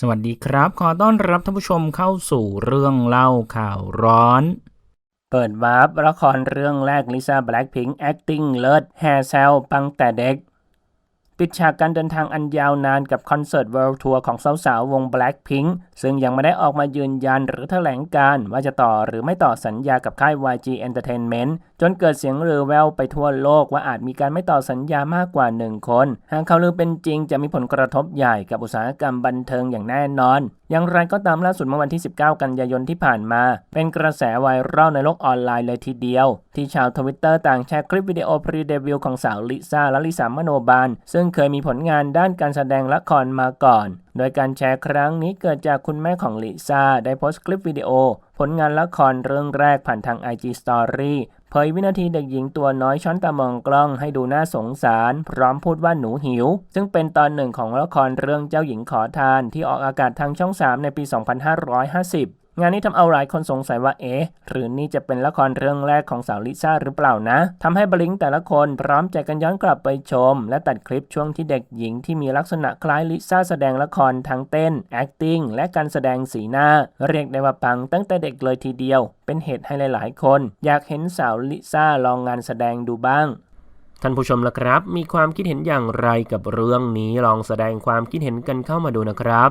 สวัสดีครับ ขอต้อนรับท่านผู้ชมเข้าสู่เรื่องเล่าข่าวร้อน เปิดวาร์ปละครเรื่องแรกลิซ่าแบล็กพิงค์ acting เลิศแฮร์เซลปังแต่เด็ก ปิดฉากการเดินทางอันยาวนานกับคอนเสิร์ตเวิลด์ทัวร์ของสาวๆ วง Blackpink ซึ่งยังไม่ได้ออกมายืนยันหรือแถลงการว่าจะต่อหรือไม่ต่อสัญญากับค่าย YG Entertainment จนเกิดเสียงลือแววไปทั่วโลกว่าอาจมีการไม่ต่อสัญญามากกว่า 1 คน หากข่าวลือเป็นจริงจะมีผลกระทบใหญ่กับอุตสาหกรรมบันเทิงอย่างแน่นอน อย่างไรก็ตามล่าสุดเมื่อวันที่ 19 กันยายนที่ผ่านมา เป็นกระแสไวรัลในโลกออนไลน์เลยทีเดียว ที่ชาวทวิตเตอร์ต่างแชร์คลิปวิดีโอพรีเดบิวต์ของสาวลิซ่าและลิสามโนบาลซึ่งเคยมีผลงานด้านการแสดงละครมาก่อน โดยการแชร์ครั้งนี้เกิดจากคุณแม่ของลิซ่า ได้โพสต์คลิปวิดีโอ ผลงานละครเรื่องแรกผ่านทาง IG Story เผยวินาทีเด็กหญิงตัวน้อยช้อนตามองกล้องให้ดูน่าสงสาร พร้อมพูดว่าหนูหิว ซึ่งเป็นตอนหนึ่งของละครเรื่องเจ้าหญิงขอทานที่ออกอากาศทางช่อง 3 ในปี 2550 งานนี้ทำเอาหลายคนสงสัยว่าเอ๊ะหรือนี่จะเป็นละครเรื่องแรกของสาวลิซ่าหรือเปล่านะทำให้บลิงก์แต่ละคนพร้อมใจกันย้อนกลับไปชม และตัดคลิปช่วงที่เด็กหญิงที่มีลักษณะคล้ายลิซ่าแสดงละครทั้งเต้น acting และการแสดงสีหน้า เรียกได้ว่าปังตั้งแต่เด็กเลยทีเดียว เป็นเหตุให้หลาย ๆ คน อยากเห็นสาวลิซ่าลองงานแสดงดูบ้างท่านผู้ชมล่ะครับ มีความคิดเห็นอย่างไรกับเรื่องนี้ลองแสดงความคิดเห็นกันเข้ามาดูนะครับ